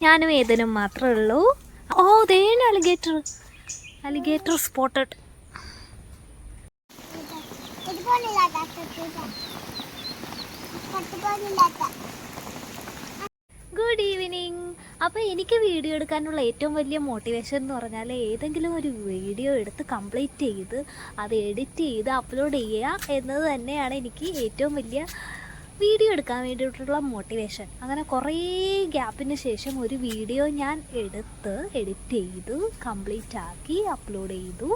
ഞാനും ഏതനും മാത്രമേ ഉള്ളൂ. ഓ there alligator alligator spotted good evening അപ്പോൾ എനിക്ക് വീഡിയോ എടുക്കാനുള്ള ഏറ്റവും വലിയ മോട്ടിവേഷൻ എന്ന് പറഞ്ഞാൽ ഏതെങ്കിലും ഒരു വീഡിയോ എടുത്ത് കംപ്ലീറ്റ് ചെയ്ത് അത് എഡിറ്റ് ചെയ്ത് അപ്ലോഡ് ചെയ്യുക എന്നത് തന്നെയാണ് എനിക്ക് ഏറ്റവും വലിയ വീഡിയോ എടുക്കാൻ വേണ്ടിയിട്ടുള്ള മോട്ടിവേഷൻ അങ്ങനെ കുറേ ഗ്യാപ്പിന് ശേഷം ഒരു വീഡിയോ ഞാൻ എടുത്ത് എഡിറ്റ് ചെയ്തു കംപ്ലീറ്റ് ആക്കി അപ്ലോഡ് ചെയ്തു.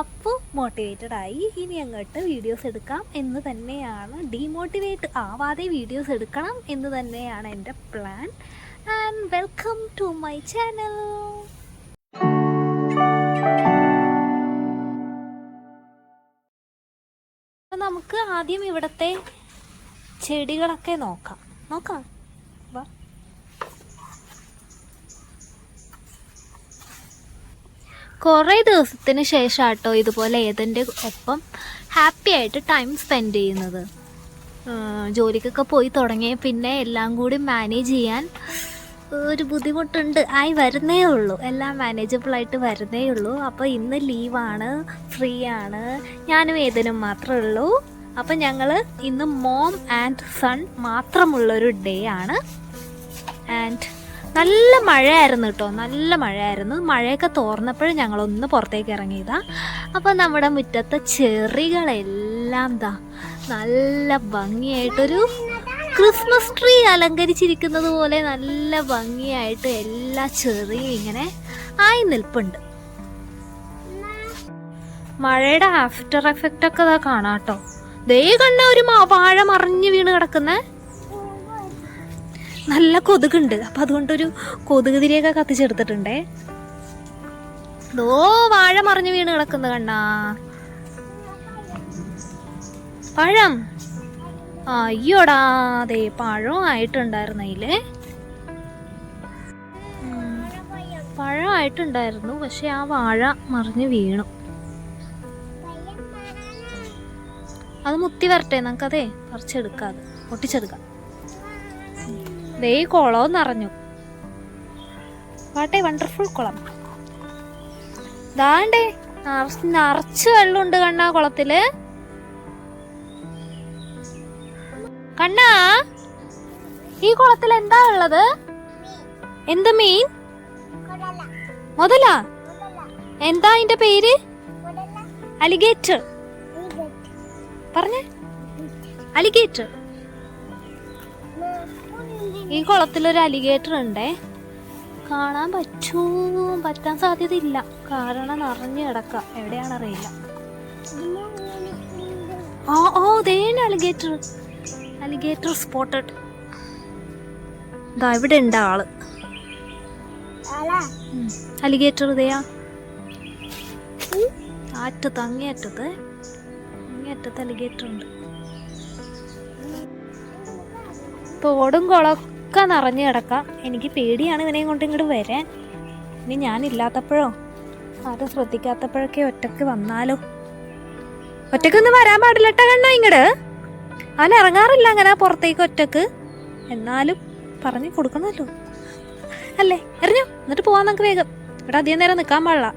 അപ്പോൾ മോട്ടിവേറ്റഡ് ആയി. ഇനി അങ്ങോട്ട് വീഡിയോസ് എടുക്കാം എന്ന് തന്നെയാണ്. ഡീമോട്ടിവേറ്റ് ആവാതെ വീഡിയോസ് എടുക്കണം എന്ന് തന്നെയാണ് എന്റെ plan and welcome to my channel നമുക്ക് ആദ്യം ഇവിടുത്തെ ചെടികളൊക്കെ നോക്കാം. നോക്കാം. വാ. കുറേ ദിവസത്തിന് ശേഷം കേട്ടോ ഇതുപോലെ ഏതെന്റെ ഒപ്പം ഹാപ്പി ആയിട്ട് ടൈം സ്പെൻഡ് ചെയ്യുന്നത്. ജോലിക്കൊക്കെ പോയി തുടങ്ങിയ പിന്നെ എല്ലാം കൂടി മാനേജ് ചെയ്യാൻ ഒരു ബുദ്ധിമുട്ടുണ്ട്. ആയി വരുന്നേ ഉള്ളൂ. എല്ലാം മാനേജബിളായിട്ട് വരുന്നേ ഉള്ളൂ. അപ്പോൾ ഇന്ന് ലീവാണ് ഫ്രീ ആണ്. ഞാനും ഏതനും മാത്രമേ ഉള്ളൂ. അപ്പം ഞങ്ങൾ ഇന്ന് മോം ആൻഡ് സൺ മാത്രമുള്ള ഒരു ഡേ ആണ്. ആൻഡ് നല്ല മഴയായിരുന്നു കേട്ടോ നല്ല മഴയായിരുന്നു. മഴയൊക്കെ തോർന്നപ്പോഴും ഞങ്ങളൊന്ന് പുറത്തേക്ക് ഇറങ്ങിയതാ. അപ്പോൾ നമ്മുടെ മുറ്റത്തെ ചെറികളെല്ലാം ദാ നല്ല ഭംഗിയായിട്ടൊരു ക്രിസ്മസ് ട്രീ അലങ്കരിച്ചിരിക്കുന്നത് പോലെ നല്ല ഭംഗിയായിട്ട് എല്ലാ ചെറിയും ഇങ്ങനെ ആയി നിൽപ്പുണ്ട്. മഴയുടെ ആഫ്റ്റർ എഫക്റ്റ് ഒക്കെ ഇതാ കാണാം കേട്ടോ ദേ കണ്ട ഒരു വാഴ മറിഞ്ഞ് വീണ് കിടക്കുന്ന. നല്ല കൊതുകുണ്ട്. അപ്പൊ അതുകൊണ്ടൊരു കൊതുക് തിരിയൊക്കെ കത്തിച്ചെടുത്തിട്ടുണ്ടേ. ദോ വാഴ മറിഞ്ഞു വീണ് കിടക്കുന്ന കണ്ണാ. പഴം. അയ്യോടാ അതെ പഴം ആയിട്ടുണ്ടായിരുന്നു അതിൽ ഉം. പഴം ആയിട്ടുണ്ടായിരുന്നു പക്ഷെ ആ വാഴ മറിഞ്ഞു വീണു. അത് മുത്തി വരട്ടെ നമുക്കതേ പറിച്ചെടുക്കാം അത് പൊട്ടിച്ചെടുക്കാം. ദേ കുളവും നിറഞ്ഞു. വാട്ടെ വണ്ടർഫുൾ കുളം. ദാണ്ടേ നിറച്ച് വെള്ളമുണ്ട് കണ്ണാ കുളത്തിൽ. കണ്ണാ ഈ കുളത്തിൽ എന്താ ഉള്ളത്? എന്ത് മീൻ? മുതലാ. എന്താ അതിന്റെ പേര്? അലിഗേറ്റർ. പറഞ്ഞേ. അലിഗേറ്റർ. ഈ കുളത്തിലൊരു അലിഗേറ്റർ ഉണ്ടേ. കാണാൻ പറ്റൂ പറ്റാൻ സാധ്യതയില്ല. കാരണം നിറഞ്ഞു കിടക്കാം. എവിടെയാണ് അറിയില്ല ഓ ഓ ദേന അലിഗേറ്റർ. Alligator spotted. ഇതാ ഇവിടെ ഉണ്ട് ആൾ. അലിഗേറ്റർ ഇതയാ? ആറ്റത്ത് അങ്ങേയറ്റത്ത്. അങ്ങേയറ്റത്ത് അലിഗേറ്റർ തോടും കുളമൊക്കെ നിറഞ്ഞു കിടക്കാം. എനിക്ക് പേടിയാണ് ഇവനെയും കൊണ്ട് ഇങ്ങോട്ട് വരാൻ. ഇനി ഞാനില്ലാത്തപ്പോഴോ? അത് ശ്രദ്ധിക്കാത്തപ്പോഴൊക്കെ ഒറ്റയ്ക്ക് വന്നാലോ? ഒറ്റക്കൊന്നും വരാൻ പാടില്ല കേട്ടോ കണ്ണ ഇങ്ങട്. അവൻ ഇറങ്ങാറില്ല അങ്ങനെ പുറത്തേക്ക് ഒറ്റയ്ക്ക്. എന്നാലും പറഞ്ഞു കൊടുക്കണമല്ലോ. അല്ലേ? എറിഞ്ഞോ? എന്നിട്ട് പോവാൻ നമുക്ക് വേഗം. ഇവിടെ അധികം നേരം നിൽക്കാൻ പാടില്ല.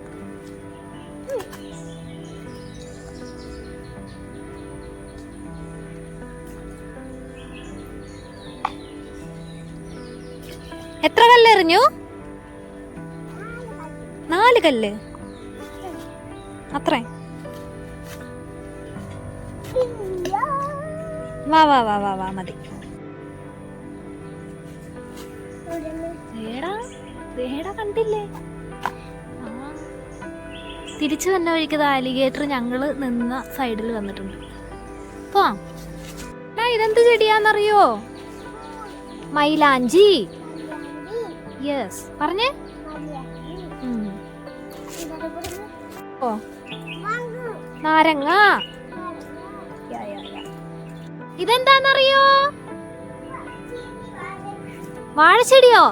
എത്ര കല്ല് എറിഞ്ഞു നാല് കല്ല്. അത്രേ. വാ വാ വാ വാ വാ മതി. കണ്ടില്ലേ? തിരിച്ചു വന്ന വഴിക്ക് അലിഗേറ്റർ ഞങ്ങൾ നിന്ന സൈഡിൽ വന്നിട്ടുണ്ട്. പോവാം. ഇതെന്ത് ചെടിയാന്നറിയോ? മൈലാഞ്ചി. യെസ് പറഞ്ഞേ. ഓ. നാരങ്ങ. ഇതെന്താന്നറിയോ? വാഴച്ചെടിയോ?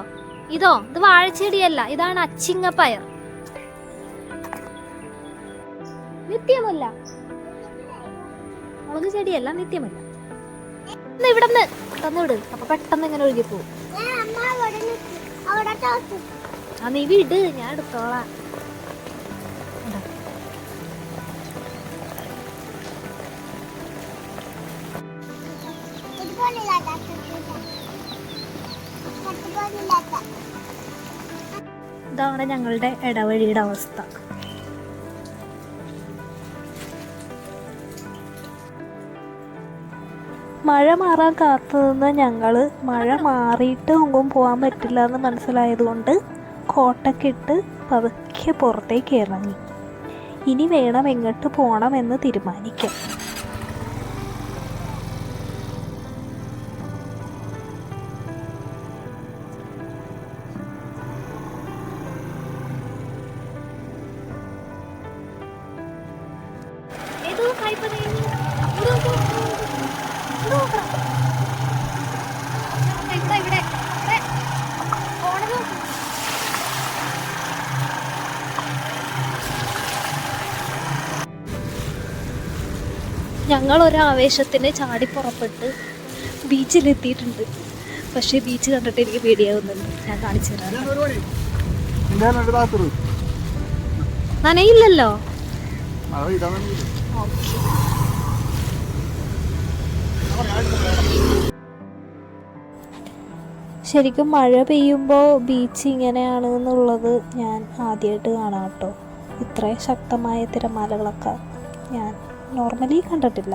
ഇതോ ഇത് വാഴച്ചെടിയല്ല ഇതാണ് അച്ചിങ്ങപ്പയർ. നിത്യമല്ല. മുളക് ചെടിയല്ല നിത്യമുല്ല. ഇന്ന് നിന്ന് പെട്ടെന്ന് അപ്പൊ പെട്ടെന്ന് ഇങ്ങനെ ഒഴുകി പോകും ആ നീ വിട്. ഞാൻ എടുത്തോളാം. ഇതാ. ഇതാണ് ഞങ്ങളുടെ ഇടവഴിയുടെ അവസ്ഥ. മഴ മാറാൻ കാത്തു നിന്ന് ഞങ്ങൾ മഴ മാറിയിട്ട് എങ്ങും പോകാൻ പറ്റില്ല എന്ന് മനസ്സിലായതുകൊണ്ട് കോട്ടക്കിട്ട് പതുക്കെ പുറത്തേക്ക് ഇറങ്ങി. ഇനി വേണം എങ്ങോട്ട് പോകണമെന്ന് തീരുമാനിക്കാം ഞങ്ങൾ ഒരു ആവേശത്തിന് ചാടി പുറപ്പെട്ട് ബീച്ചിലെത്തിയിട്ടുണ്ട്. പക്ഷേ ബീച്ച് കണ്ടിട്ട് എനിക്ക് പേടിയാവുന്നുണ്ട്. ഞാൻ കാണിച്ചു തരാം. നനയില്ലല്ലോ? ശരിക്കും മഴ പെയ്യുമ്പോൾ ബീച്ച് ഇങ്ങനെയാണ് എന്നുള്ളത് ഞാൻ ആദ്യമായിട്ട് കാണാം കേട്ടോ. ഇത്രയും ശക്തമായ തിരമാലകളൊക്കെ ഞാൻ നോർമലി കണ്ടിട്ടില്ല.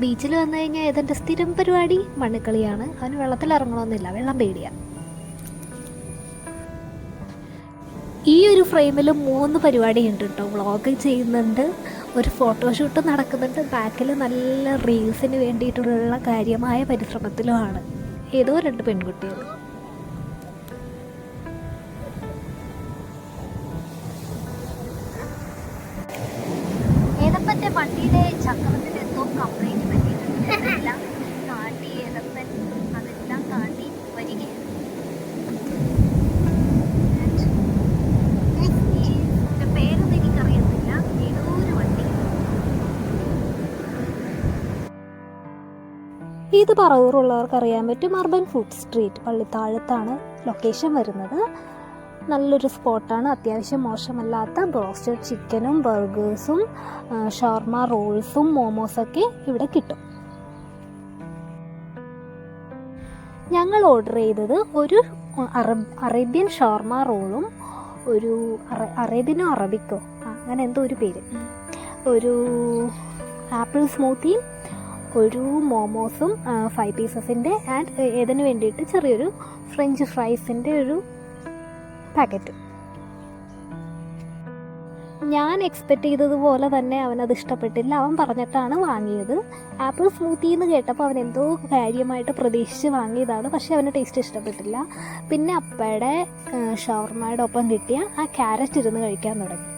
ബീച്ചിൽ വന്നു കഴിഞ്ഞാൽ ഏതെന്റെ സ്ഥിരം പരിപാടി? മണ്ണിക്കളിയാണ് അവന് വെള്ളത്തിൽ ഇറങ്ങണമെന്നില്ല. വെള്ളം പേടിയാണ് ഈ ഒരു ഫ്രെയിമിൽ മൂന്ന് പരിപാടി ഉണ്ട് കേട്ടോ. വ്ളോഗ് ചെയ്യുന്നുണ്ട്. ഒരു ഫോട്ടോഷൂട്ട് നടക്കുന്നുണ്ട്. ബാക്കിൽ നല്ല റീൽസിന് വേണ്ടിയിട്ടുള്ള കാര്യമായ പരിശ്രമത്തിലുമാണ്. ഏതോ രണ്ട് പെൺകുട്ടികൾ. ഏതപ്പന്റെ വണ്ടിയുടെ ചക്രത്തിൽ എന്തോ കംപ്ലൈന്റ് ഇത് പറവൂറുള്ളവർക്ക് അറിയാൻ പറ്റും അർബൻ ഫുഡ് സ്ട്രീറ്റ് പള്ളിത്താഴത്താണ് ലൊക്കേഷൻ വരുന്നത്. നല്ലൊരു സ്പോട്ടാണ് അത്യാവശ്യം മോശമല്ലാത്ത ബ്രോസ്റ്റഡ് ചിക്കനും ബർഗേഴ്സും ഷവർമ റോൾസും മോമോസൊക്കെ ഇവിടെ കിട്ടും. ഞങ്ങൾ ഓർഡർ ചെയ്തത് ഒരു അറബ് അറേബ്യൻ ഷവർമ റോളും ഒരു അറ- അറേബ്യനോ അറബിക്കോ അങ്ങനെ എന്തോ ഒരു പേര്. ഒരു ആപ്പിൾ സ്മൂത്തിയും ഒരു മോമോസും ഫൈവ് പീസസിന്റെ ആൻഡ് ഏതിന് വേണ്ടിയിട്ട് ചെറിയൊരു ഫ്രഞ്ച് ഫ്രൈസിന്റെ ഒരു പാക്കറ്റ് ഞാൻ എക്സ്പെക്റ്റ് ചെയ്തതുപോലെ തന്നെ അവനത് ഇഷ്ടപ്പെട്ടില്ല. അവൻ പറഞ്ഞിട്ടാണ് വാങ്ങിയത്. ആപ്പിൾ സ്മൂത്തി എന്ന് കേട്ടപ്പോൾ അവൻ എന്തോ കാര്യമായിട്ട് പ്രതീക്ഷിച്ച് വാങ്ങിയതാണ്. പക്ഷേ അവന് ടേസ്റ്റ് ഇഷ്ടപ്പെട്ടില്ല. പിന്നെ അപ്പയുടെ ഷവർമയുടെ ഒപ്പം കിട്ടിയ ആ ക്യാരറ്റ് ഇരുന്ന് കഴിക്കാൻ തുടങ്ങി.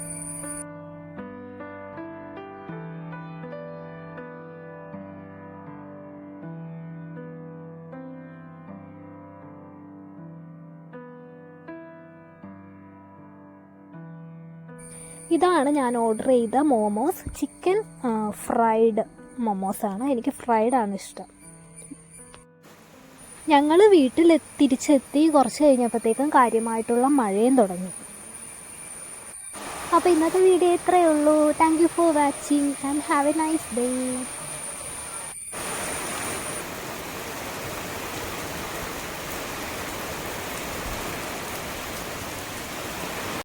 ഇതാണ് ഞാൻ ഓർഡർ ചെയ്ത മോമോസ് ചിക്കൻ ഫ്രൈഡ് മോമോസാണ് എനിക്ക് ഫ്രൈഡാണ് ഇഷ്ടം. ഞങ്ങൾ വീട്ടിൽ തിരിച്ചെത്തി കുറച്ച് കഴിഞ്ഞപ്പോഴത്തേക്കും കാര്യമായിട്ടുള്ള മഴയും തുടങ്ങി. അപ്പോൾ ഇന്നത്തെ വീഡിയോ ഇത്രയേ ഉള്ളൂ. Thank you for watching and have a nice day